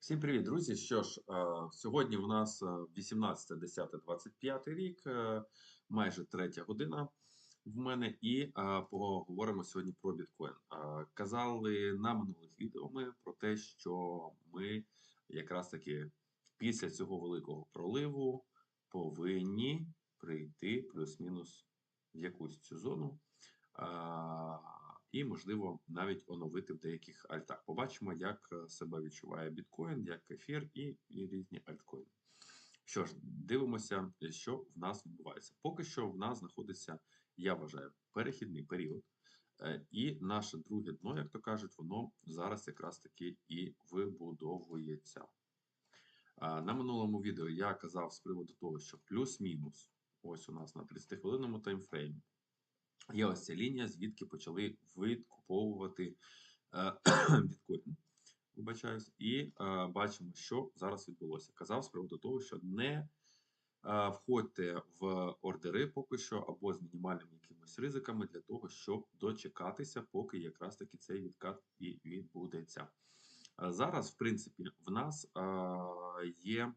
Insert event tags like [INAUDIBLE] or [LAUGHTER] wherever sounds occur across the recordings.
Всім привіт, друзі! Що ж, е, сьогодні у нас 18.10.25 рік, е, майже третя година в мене, і е, поговоримо сьогодні про біткоін. Е, Казали на минулих відео ми про те, що ми якраз таки після цього великого проливу повинні прийти плюс-мінус в якусь цю зону. Е, І, можливо, навіть оновити в деяких альтах. Побачимо, як е, себе відчуває біткоін, як ефір і, і різні альткоїни. Що ж, дивимося, що в нас відбувається. Поки що в нас знаходиться, я вважаю, перехідний період. Е, І наше друге дно, як то кажуть, воно зараз якраз таки і вибудовується. На минулому відео я казав з приводу того, що плюс-мінус, ось у нас на 30-хвилинному таймфреймі, є ось ця лінія, звідки почали відкуповувати е, [CLEARS THROAT] біткоін. Вибачаюсь, і е, бачимо, що зараз відбулося. Казав з приводу того, що не е, входьте в ордери поки що або з мінімальними якимись ризиками для того, щоб дочекатися, поки якраз таки цей відкат і відбудеться. Е, Зараз, в принципі, в нас е, є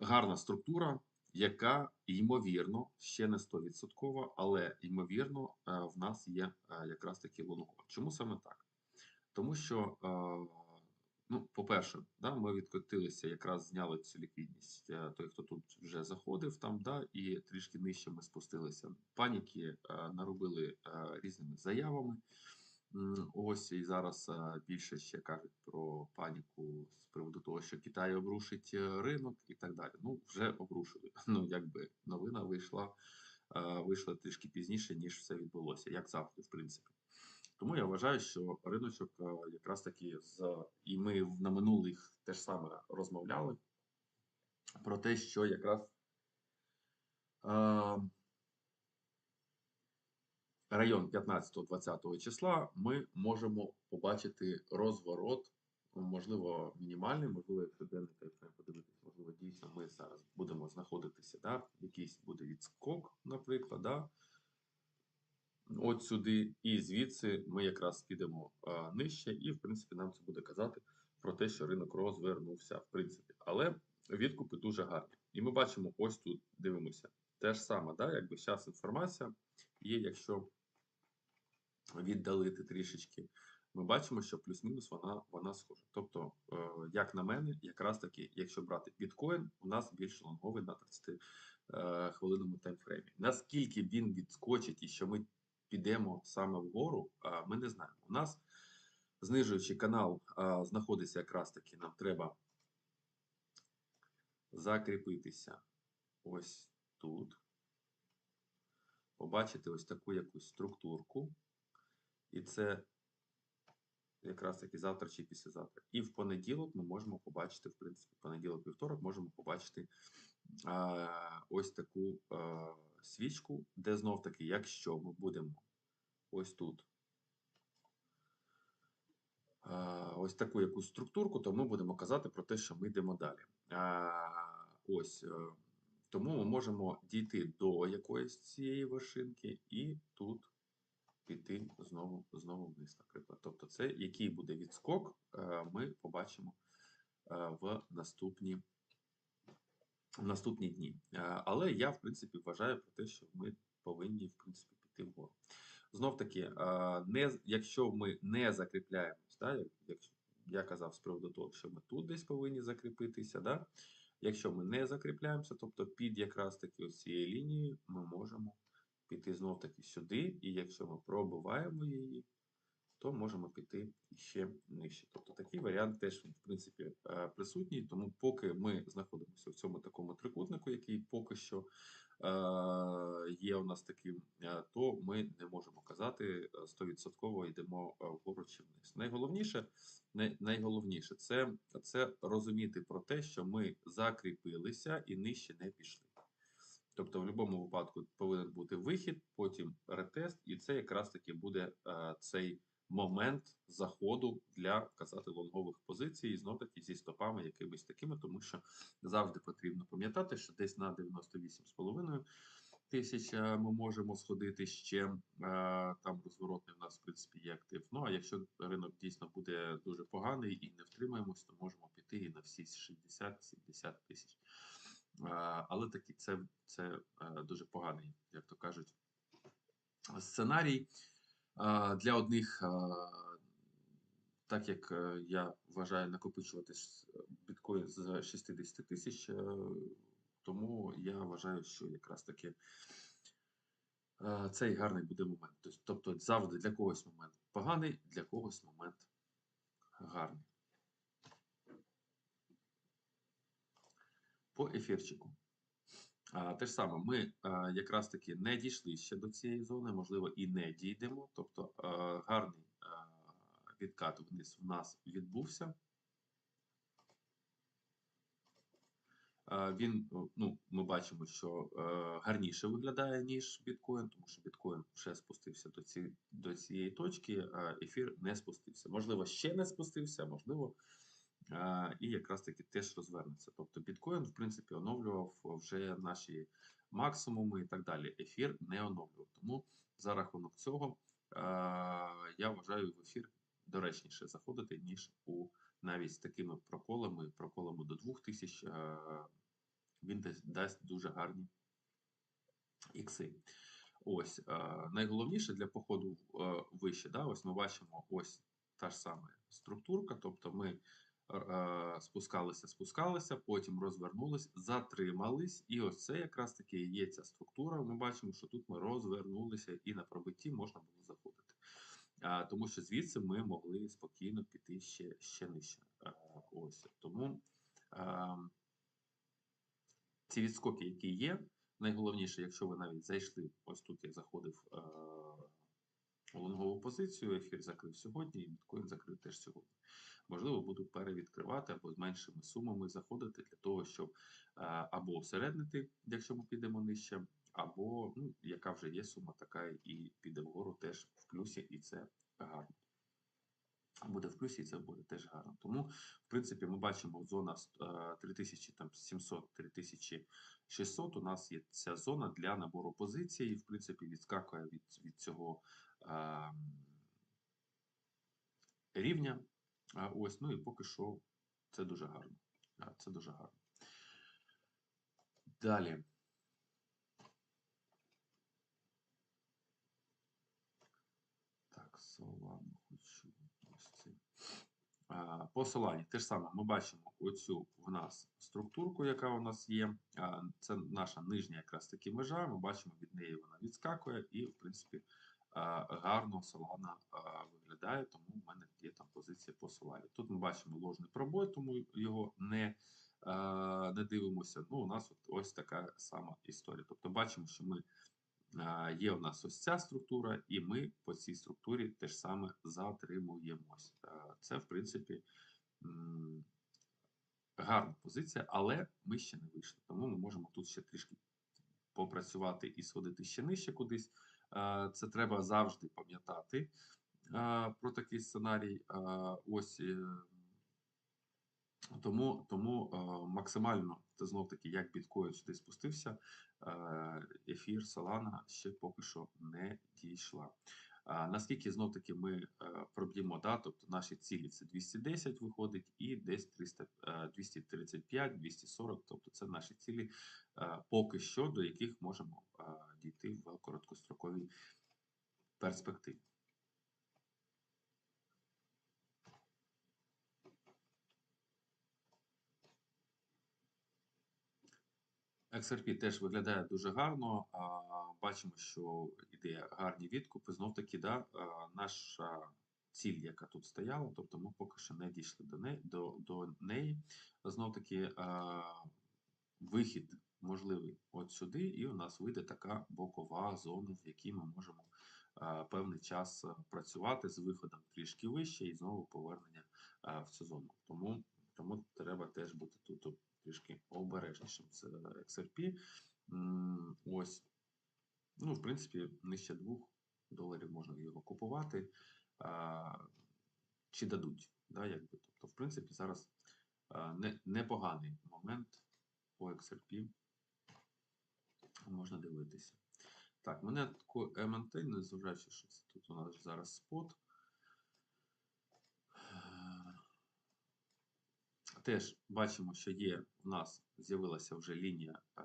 гарна структура, яка ймовірно ще не 100%, але ймовірно е, в нас є е, якраз таки лонгова. Чому саме так? Тому що, е, ну, по-перше, да, ми відкотилися, якраз зняли цю ліквідність. Той, хто тут вже заходив, там, да, і трішки нижче ми спустилися. Паніки наробили різними заявами. Ось і зараз е, більше ще кажуть про паніку з приводу того, що Китай обрушить е, ринок і так далі. Ну, вже обрушили. [LAUGHS] Ну, якби новина вийшла, е, вийшла трішки пізніше, ніж все відбулося, як завжди, в принципі. Тому я вважаю, що риночок якраз таки з і ми на минулих теж саме розмовляли про те, що якраз. Район 15-20 числа ми можемо побачити розворот, ну, можливо, мінімальний, можливо, якщо денний таймфрейм подивитися, можливо, дійсно ми зараз будемо знаходитися, да, якийсь буде відскок, наприклад, да, от сюди, і звідси ми якраз підемо а, нижче, і, в принципі, нам це буде казати про те, що ринок розвернувся, в принципі. Але відкупи дуже гарні. І ми бачимо ось тут, дивимося, те ж саме, да, якби зараз інформація є, якщо віддалити трішечки, ми бачимо, що плюс-мінус вона, вона схожа. Тобто, е, як на мене, якраз таки, якщо брати біткоін, у нас більш лонговий на 30 е, хвилинному таймфреймі. Наскільки він відскочить і що ми підемо саме вгору, е, ми не знаємо. У нас знижуючий канал знаходиться якраз таки, нам треба закріпитися ось тут. Побачити ось таку якусь структурку. І це якраз таки завтра чи післязавтра. І в понеділок ми можемо побачити, в принципі, понеділок, вівторок можемо побачити а, ось таку а, свічку, де знов таки, якщо ми будемо ось тут. Ось таку якусь структурку, то ми будемо казати про те, що ми йдемо далі. Ось е, тому ми можемо дійти до якоїсь цієї вершинки і тут піти знову знову вниз, наприклад. Тобто, це який буде відскок, е, ми побачимо е, в наступні, в наступні дні. Е, Але я, в принципі, вважаю про те, що ми повинні, в принципі, піти вгору. Знов таки, якщо ми не закріпляємось, да, як я казав з приводу того, що ми тут десь повинні закріпитися, да, якщо ми не закріпляємося, тобто під якраз таки ось цією лінією ми можемо піти знов таки сюди, і якщо ми пробиваємо її, то можемо піти ще нижче. Тобто такий варіант теж в принципі е, присутній. Тому поки ми знаходимося в цьому такому трикутнику, який поки що е, є у нас таким, е, то ми не можемо казати е, 100% йдемо вгору чи вниз. Найголовніше, найголовніше це, це розуміти про те, що ми закріпилися і нижче не пішли. Тобто, в будь-якому випадку повинен бути вихід, потім ретест, і це якраз таки буде е, цей момент заходу для казати лонгових позицій, і знов таки зі стопами якимись такими, тому що завжди потрібно пам'ятати, що десь на 98,5 тисяч е, ми можемо сходити ще. е, Там розворотний у нас, в принципі, є актив. Ну, а якщо ринок дійсно буде дуже поганий і не втримаємось, то можемо піти і на всі 60-70 тисяч. Е, Але такі це, це е, дуже поганий, як то кажуть, сценарій. Е, Для одних, так як я вважаю накопичувати біткоін з 60 тисяч, тому я вважаю, що якраз таки цей гарний буде момент. Тобто завжди для когось момент поганий, для когось момент гарний. По ефірчику. Те ж саме, ми а, якраз таки не дійшли ще до цієї зони, можливо, і не дійдемо. Тобто а, гарний а, відкат вниз в нас відбувся. Він, ну, ми бачимо, що е, гарніше виглядає, ніж біткоін, тому що біткоін вже спустився до, ці, до цієї точки, а ефір не спустився. Можливо, ще не спустився, можливо, і якраз таки теж розвернеться. Тобто біткоін, в принципі, оновлював вже наші максимуми і так далі. Ефір не оновлював. Тому за рахунок цього я вважаю в ефір доречніше заходити, ніж у навіть з такими проколами, проколами до 2000, він дасть, дасть дуже гарні ікси. Ось найголовніше для походу вище. Да, ось ми бачимо ось та ж сама структурка, тобто ми спускалися, спускалися, потім розвернулись, затримались, і ось це якраз таки є ця структура. Ми бачимо, що тут ми розвернулися, і на пробитті можна було заходити. Тому що звідси ми могли спокійно піти ще, ще нижче. Ось тому. Ці відскоки, які є, найголовніше, якщо ви навіть зайшли, ось тут я заходив е, лонгову позицію, ефір закрив сьогодні, і біткоін закрив теж сьогодні. Можливо, буду перевідкривати або з меншими сумами заходити для того, щоб е, або осереднити, якщо ми підемо нижче, або ну, яка вже є сума, така і піде вгору теж в плюсі, і це гарно. Буде в плюсі, і це буде теж гарно. Тому, в принципі, ми бачимо зона е, 3700-3600. У нас є ця зона для набору позицій, і, в принципі, відскакує від, від цього е, рівня. Ось, ну і поки що це дуже гарно. Це дуже гарно. Далі. Так, Solana хочу ось цей. По Solana те ж саме, ми бачимо оцю в нас структурку, яка у нас є. Це наша нижня якраз таки межа. Ми бачимо, від неї вона відскакує, і, в принципі, гарно Solana виглядає, тому в мене є там позиція по Solana. Тут ми бачимо ложний пробой, тому його не, не дивимося. Ну, у нас от ось така сама історія. Тобто бачимо, що ми є у нас ось ця структура, і ми по цій структурі теж саме затримуємось. Це, в принципі, гарна позиція, але ми ще не вийшли. Тому ми можемо тут ще трішки попрацювати і сходити ще нижче кудись. Е, Це треба завжди пам'ятати е, про такий сценарій. Е, Ось тому, тому максимально це знов таки, як біткоін сюди спустився, ефір Solana ще поки що не дійшла. Наскільки знов таки ми проб'ємо, да, тобто наші цілі це 210 виходить і десь 300, е, 235, 240, тобто це наші цілі поки що, до яких можемо дійти в короткостроковій перспективі. XRP теж виглядає дуже гарно. Бачимо, що іде гарні відкупи. Знов таки, да, наша ціль, яка тут стояла, тобто ми поки що не дійшли до неї. До, до неї. Знов таки вихід можливий от сюди, і у нас вийде така бокова зона, в якій ми можемо певний час працювати з виходом трішки вище і знову повернення в цю зону. Тому, тому треба теж бути тут трішки обережнішим з XRP. Ось, ну, в принципі, нижче 2 доларів можна його купувати. Чи дадуть, да, якби. Тобто, в принципі, зараз непоганий момент по XRP можна дивитися. Так, мене таку МНТ, незважаючи, що це тут у нас зараз спот. Теж бачимо, що є в нас з'явилася вже лінія, е,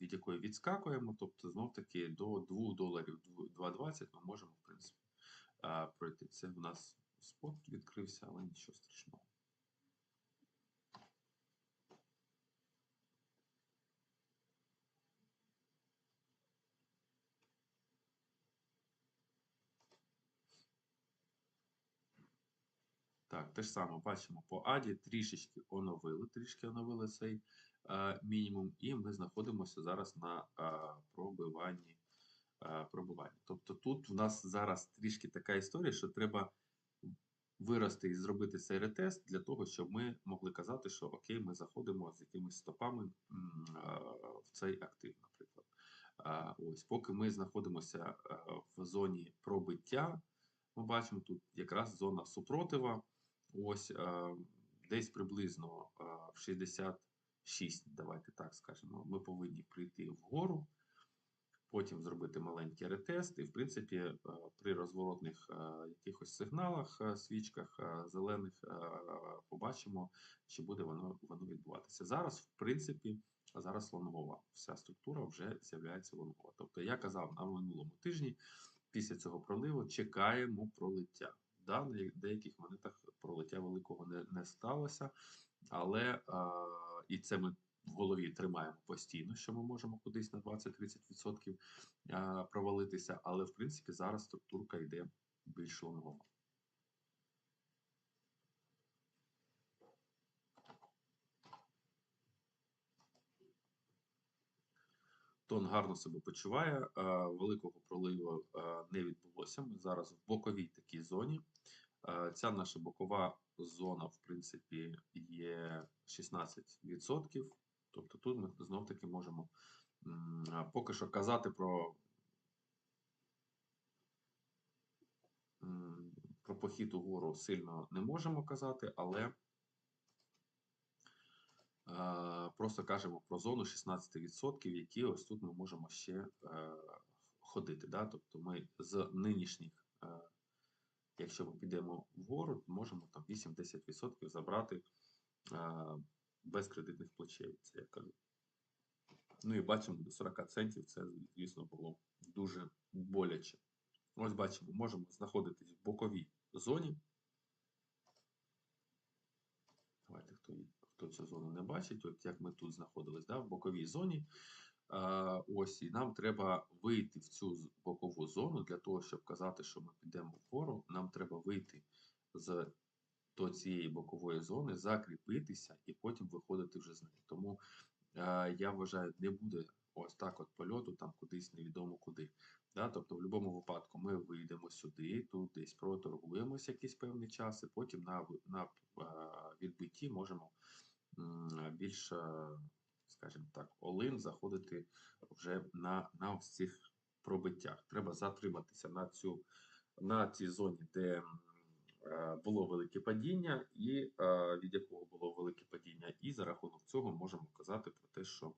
від якої відскакуємо. Тобто, знов таки до 2 доларів 2,20 ми можемо, в принципі, е, пройти. Це в нас спот відкрився, але нічого страшного. Так, те ж саме бачимо по Аді, трішечки оновили, трішки оновили цей е, мінімум, і ми знаходимося зараз на е, пробиванні. Е, пробиванні. Тобто тут в нас зараз трішки така історія, що треба вирости і зробити цей ретест для того, щоб ми могли казати, що окей, ми заходимо з якимись стопами е, в цей актив, наприклад. Е, ось, поки ми знаходимося е, в зоні пробиття, ми бачимо тут якраз зона супротива. Ось е, десь приблизно е, в 66, давайте так скажемо, ми повинні прийти вгору, потім зробити маленький ретест, і в принципі е, при розворотних якихось сигналах, свічках зелених побачимо, чи буде воно, воно відбуватися. Зараз, в принципі, зараз лонгова. Вся структура вже з'являється лонгова. Тобто я казав на минулому тижні, після цього проливу чекаємо пролиття. Да, на деяких монетах пролиття великого не, не сталося, але а, і це ми в голові тримаємо постійно, що ми можемо кудись на 20-30% провалитися, але в принципі зараз структурка йде більш лонгова. Тон гарно себе почуває, е, великого проливу е, не відбулося. Ми зараз в боковій такій зоні. Е, Ця наша бокова зона, в принципі, є 16%. Тобто тут ми знов таки можемо поки що казати про, про похід угору сильно не можемо казати, але Просто кажемо про зону 16%, які ось тут ми можемо ще е, ходити. Да? Тобто ми з нинішніх, е, якщо ми підемо вгору, можемо там 8-10% забрати без кредитних плечей. Це я кажу. Ну і бачимо до 40 центів, це, звісно, було дуже боляче. Ось бачимо, можемо знаходитись в боковій зоні. Давайте хто їде хто цю зону не бачить, от як ми тут знаходились, да, в боковій зоні. Ось і нам треба вийти в цю бокову зону для того, щоб казати, що ми підемо вгору. Нам треба вийти з до цієї бокової зони, закріпитися і потім виходити вже з неї. Тому а, я вважаю, не буде ось так от польоту, там кудись невідомо куди. Да? Тобто, в будь-якому випадку ми вийдемо сюди, тут десь проторгуємося якийсь певний час, і потім на на відбитті можемо більш, скажімо так, олин заходити вже на на ось цих пробиттях. Треба затриматися на цю, на цій зоні, де було велике падіння, і від якого було велике падіння, і за рахунок цього можемо казати про те, що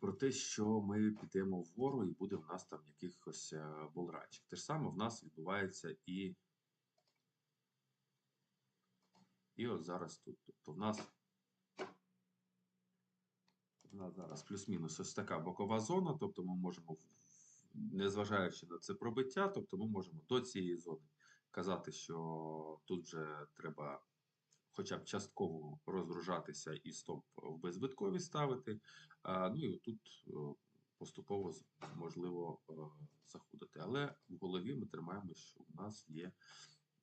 про те, що ми підемо вгору і буде в нас там якихось болранчик. Те ж саме в нас відбувається і і от зараз тут. Тобто в нас в нас зараз плюс-мінус ось така бокова зона, тобто ми можемо, незважаючи на це пробиття, тобто ми можемо до цієї зони казати, що тут вже треба хоча б частково розгружатися і стоп в беззбиткові ставити. Ну і тут поступово можливо заходити. Але в голові ми тримаємо, що у нас є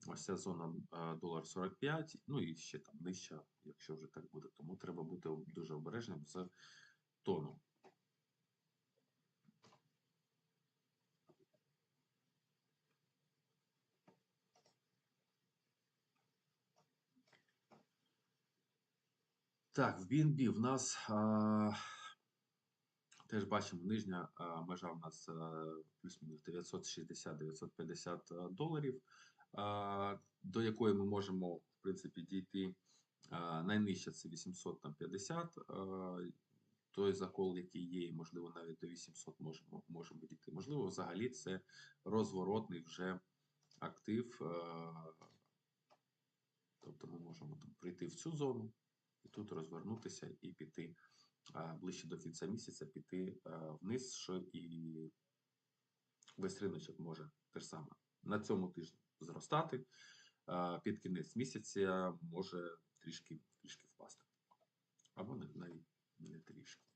ось ця зона долар 45, ну і ще там нижча, якщо вже так буде. Тому треба бути дуже обережним з тоном. Так, в BNB в нас а, теж бачимо нижня а, межа в нас плюс-мінус 960-950 доларів, до якої ми можемо, в принципі, дійти. А, найнижча це 850. Той закол, який є, можливо навіть до 800 можемо, можемо дійти. Можливо, взагалі це розворотний вже актив. Тобто ми можемо там прийти в цю зону і тут розвернутися і піти ближче до кінця місяця, піти вниз, що і весь риночок може те ж саме на цьому тижні зростати. Під кінець місяця може трішки, трішки впасти. Або навіть не трішки.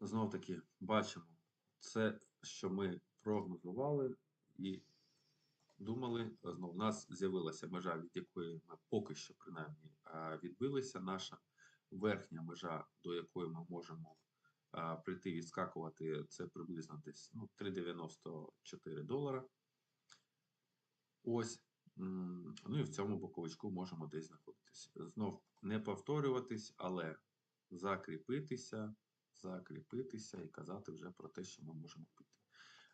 Знов таки бачимо це, що ми прогнозували і думали. Знов у нас з'явилася межа, від якої ми поки що принаймні відбилися. Наша верхня межа, до якої ми можемо а, прийти відскакувати, це приблизно десь ну, 3,94 долара. Ось. Ну і в цьому боковичку можемо десь знаходитися. Знов не повторюватись, але закріпитися, закріпитися і казати вже про те, що ми можемо піти.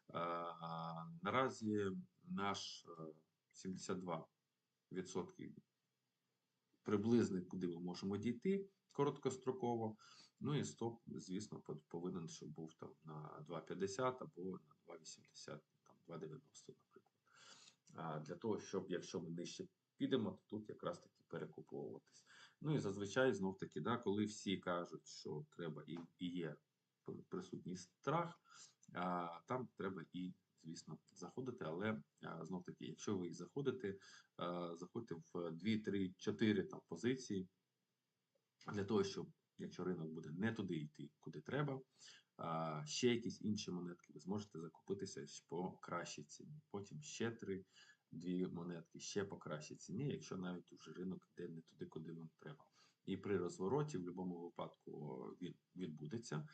А, Наразі наш е, 72% приблизний, куди ми можемо дійти короткостроково. Ну і стоп, звісно, повинен, щоб був там на 2,50 або на 2,80, там 2,90, наприклад. А для того, щоб якщо ми нижче підемо, то тут якраз таки перекуповуватись. Ну і зазвичай знов таки, да, коли всі кажуть, що треба і, і є присутній страх, а, там треба і, звісно, заходити. Але знов таки, якщо ви заходите, заходьте в 2, 3, 4 там, позиції для того, щоб якщо ринок буде не туди йти, куди треба, ще якісь інші монетки, ви зможете закупитися по кращій ціні. Потім ще три, дві монетки ще по кращій ціні, якщо навіть уже ринок йде не туди, куди вам треба. І при розвороті в будь-якому випадку він відбудеться.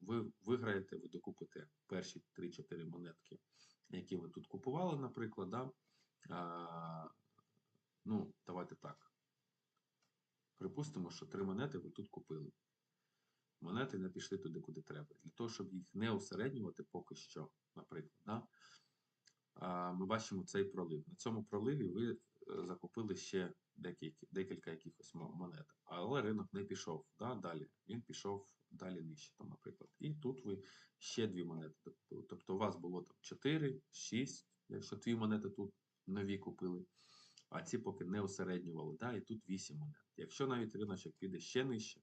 Ви виграєте, ви докупите перші 3-4 монетки, які ви тут купували, наприклад. Да? Ну, давайте так. Припустимо, що три монети ви тут купили. Монети не пішли туди, куди треба. Для того, щоб їх не усереднювати поки що, наприклад, да? ми бачимо цей пролив. На цьому проливі ви е, закупили ще декілька, декілька якихось монет, але ринок не пішов да, далі. Він пішов далі нижче, там, наприклад. І тут ви ще дві монети. Тобто у вас було там 4, 6, якщо дві монети тут нові купили, а ці поки не усереднювали, да, і тут 8 монет. Якщо навіть риночок піде ще нижче,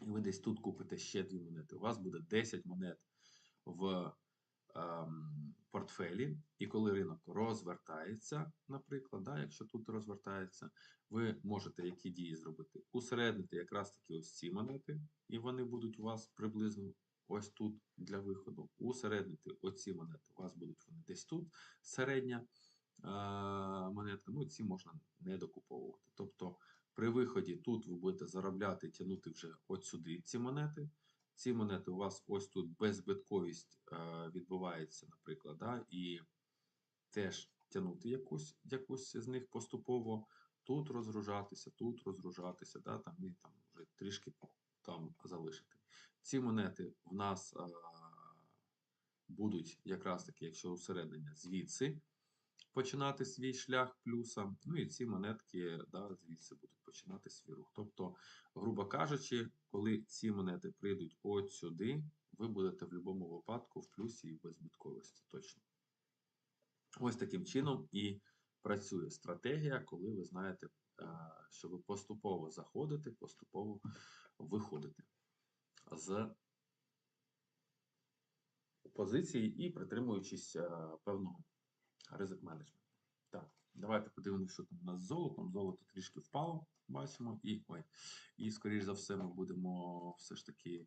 і ви десь тут купите ще дві монети, у вас буде 10 монет в ем, портфелі, і коли ринок розвертається, наприклад, да, якщо тут розвертається, ви можете які дії зробити? Усереднити якраз таки ось ці монети, і вони будуть у вас приблизно ось тут для виходу. Усереднити оці монети, у вас будуть вони десь тут, середня монетка, ну ці можна не докуповувати. Тобто при виході тут ви будете заробляти, тягнути вже от сюди ці монети. Ці монети у вас ось тут беззбитковість е, відбувається, наприклад, да, і теж тягнути якусь, якусь з них поступово, тут розгружатися, тут розгружатися, да, там, і там вже трішки там залишити. Ці монети в нас е, будуть якраз таки, якщо усереднення, звідси починати свій шлях плюса. Ну і ці монетки да, звідси будуть починати свій рух. Тобто, грубо кажучи, коли ці монети прийдуть от сюди, ви будете в будь-якому випадку в плюсі і в беззбитковості точно. Ось таким чином і працює стратегія, коли ви знаєте, е, що ви поступово заходите, поступово виходите з позиції і притримуючись е, певного ризик менеджменту. Так, давайте подивимося, що там у нас з золотом. Золото трішки впало, бачимо, і ой. І, скоріш за все, ми будемо все ж таки.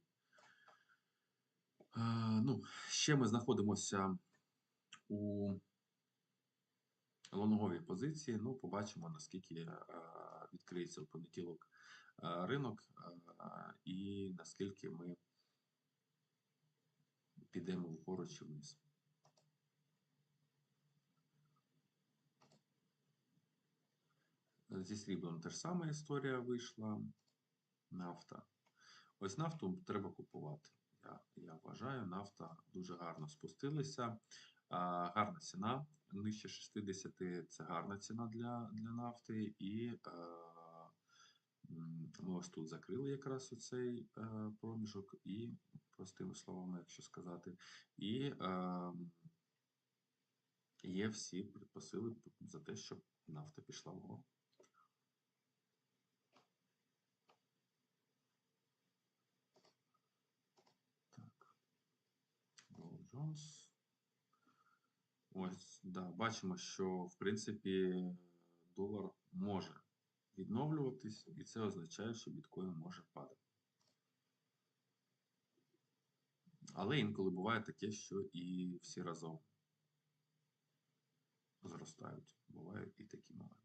Е, ну, ще ми знаходимося у лонговій позиції. Ну, побачимо, наскільки е, відкриється в понеділок е, ринок, е, і наскільки ми підемо вгору чи вниз. Зі сріблом теж сама історія вийшла. Нафта. Ось нафту треба купувати. я, я вважаю, нафта дуже гарно спустилася. А, гарна ціна, нижче 60 це гарна ціна для, для нафти. І е, ми ось тут закрили якраз оцей е, проміжок, і простими словами, якщо сказати, і е, є всі предпосили за те, щоб нафта пішла вгору. Так. Dow Ось, да, бачимо, що в принципі долар може відновлюватись, і це означає, що біткоін може падати. Але інколи буває таке, що і всі разом зростають. Бувають і такі моменти.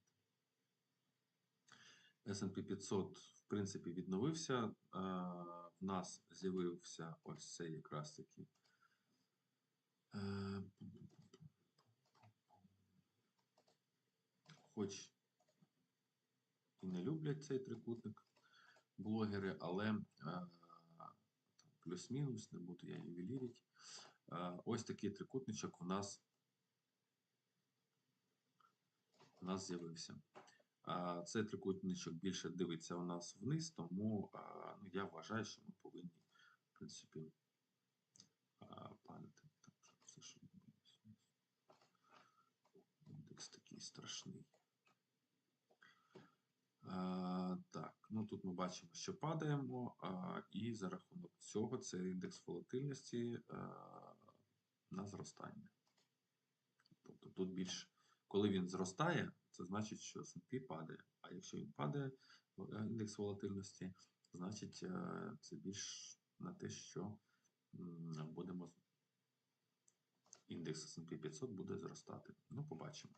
S&P 500, в принципі, відновився. Е, В нас з'явився ось цей якраз таки. Е, Хоч і не люблять цей трикутник блогери, але е, плюс-мінус, не буду я ювелірити. Е, Ось такий трикутничок у нас у нас з'явився. Цей трикутничок більше дивиться у нас вниз, тому ну, я вважаю, що ми повинні, в принципі, а, падати. Так, все, що відбулося. Індекс такий страшний. А, так, ну тут ми бачимо, що падаємо, а, і за рахунок цього це індекс волатильності а, на зростання. Тобто тут більш, коли він зростає, це значить, що S&P падає. А якщо він падає, е, індекс волатильності, значить е, це більш на те, що будемо індекс S&P 500 буде зростати. Ну, побачимо.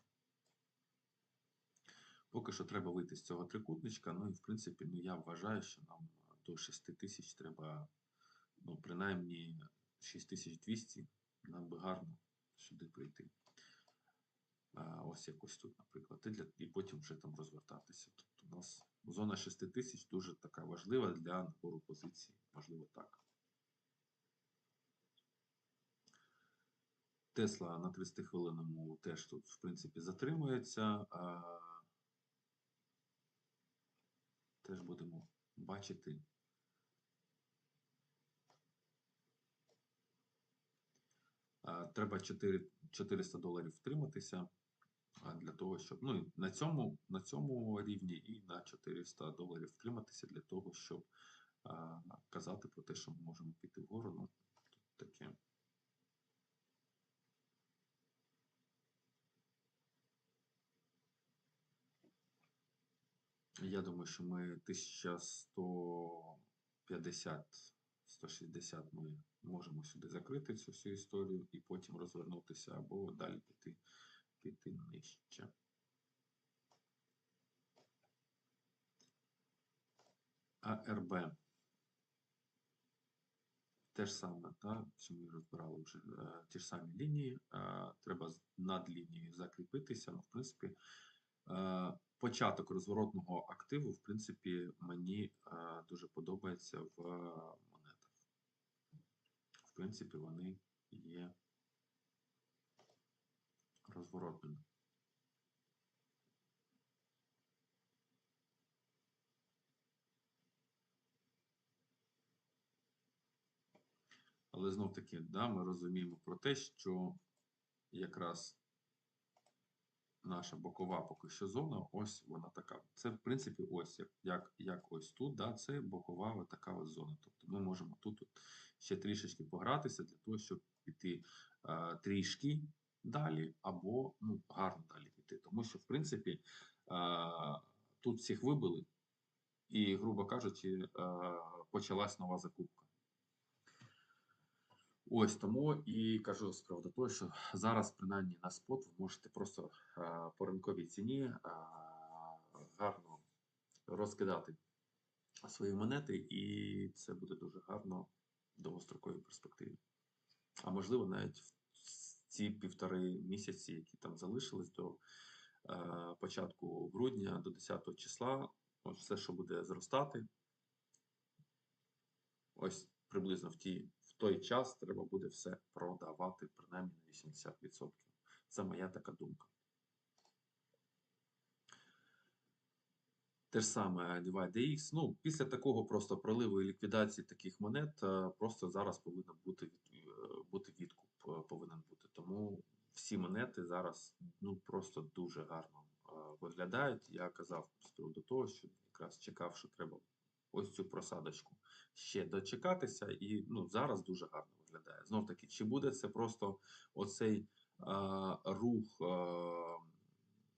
Поки що треба вийти з цього трикутничка. Ну і в принципі, ну, я вважаю, що нам до 6 тисяч треба, ну, принаймні 6200 нам би гарно сюди прийти. А, ось якось тут, наприклад, і, для, і потім вже там розвертатися. Тобто у нас зона 6 тисяч дуже така важлива для набору позицій, можливо так. Тесла на 30 хвилинному теж тут, в принципі, затримується. Теж будемо бачити. Треба 4, 400 доларів втриматися для того, щоб ну, на цьому, на цьому рівні і на 400 доларів втриматися для того, щоб а, казати про те, що ми можемо піти вгору. Ну, таке. Я думаю, що ми 1150 160 ми можемо сюди закрити цю всю історію і потім розвернутися або далі піти, піти нижче. АРБ. Те ж саме, та, що ми розбирали вже е, ті ж самі лінії. Е, треба над лінією закріпитися. Ну, в принципі, е, початок розворотного активу, в принципі, мені е, дуже подобається в монетах. В принципі, вони є розворотними. Але знов таки, да, ми розуміємо про те, що якраз наша бокова поки що зона, ось вона така. Це, в принципі, ось як, як, як ось тут, да, це бокова така ось зона. Тобто ми можемо тут ще трішечки погратися для того, щоб піти е, трішки далі, або ну, гарно далі піти. Тому що, в принципі, е, тут всіх вибили, і, грубо кажучи, е, почалась нова закупка. Ось тому і кажу з приводу того, що зараз, принаймні, на спот ви можете просто а, по ринковій ціні а, гарно розкидати свої монети, і це буде дуже гарно в довгостроковій перспективі. А можливо, навіть в ці півтори місяці, які там залишились до е, початку грудня, до 10 числа, все, що буде зростати, ось приблизно в ті, в той час треба буде все продавати принаймні на 80%. Це моя така думка. Те ж саме DivideX. Ну, після такого просто проливу і ліквідації таких монет, е, просто зараз повинен бути, е, бути відкуп е, повинен бути. Тому всі монети зараз ну, просто дуже гарно е, виглядають. Я казав з приводу того, що якраз чекав, що треба ось цю просадочку ще дочекатися, і ну, зараз дуже гарно виглядає. Знов таки, чи буде це просто оцей а, рух, а,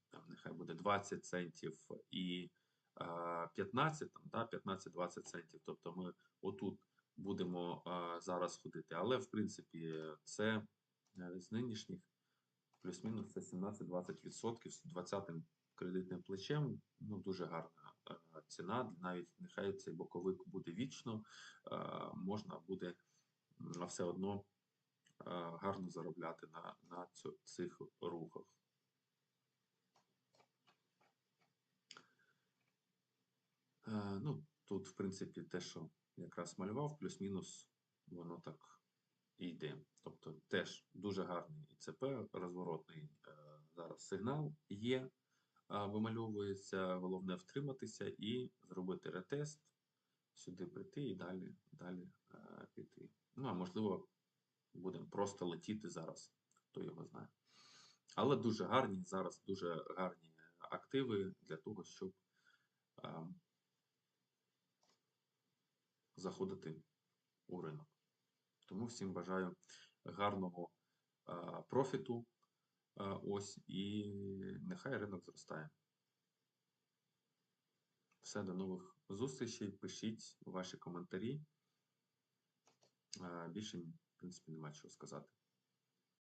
там нехай буде 20 центів і а, 15, там, да, 15-20 центів. Тобто ми отут будемо а, зараз ходити. Але в принципі це е, з нинішніх плюс-мінус це 17-20% з 20-м кредитним плечем. Ну, дуже гарна е, ціна. Навіть нехай цей боковик буде вічно, е, можна буде все одно е, гарно заробляти на, на цих рухах. Е, Ну, тут, в принципі, те, що якраз малював, плюс-мінус, воно так і йде. Тобто теж дуже гарний ІЦП, розворотний е, зараз сигнал є, вимальовується. Головне втриматися і зробити ретест, сюди прийти і далі, далі е, піти. Ну, а можливо, будемо просто летіти зараз, хто його знає. Але дуже гарні зараз, дуже гарні активи для того, щоб е, заходити у ринок. Тому всім бажаю гарного а, профіту. Ось і нехай ринок зростає. Все, до нових зустрічей. Пишіть ваші коментарі. Більше, в принципі, нема чого сказати.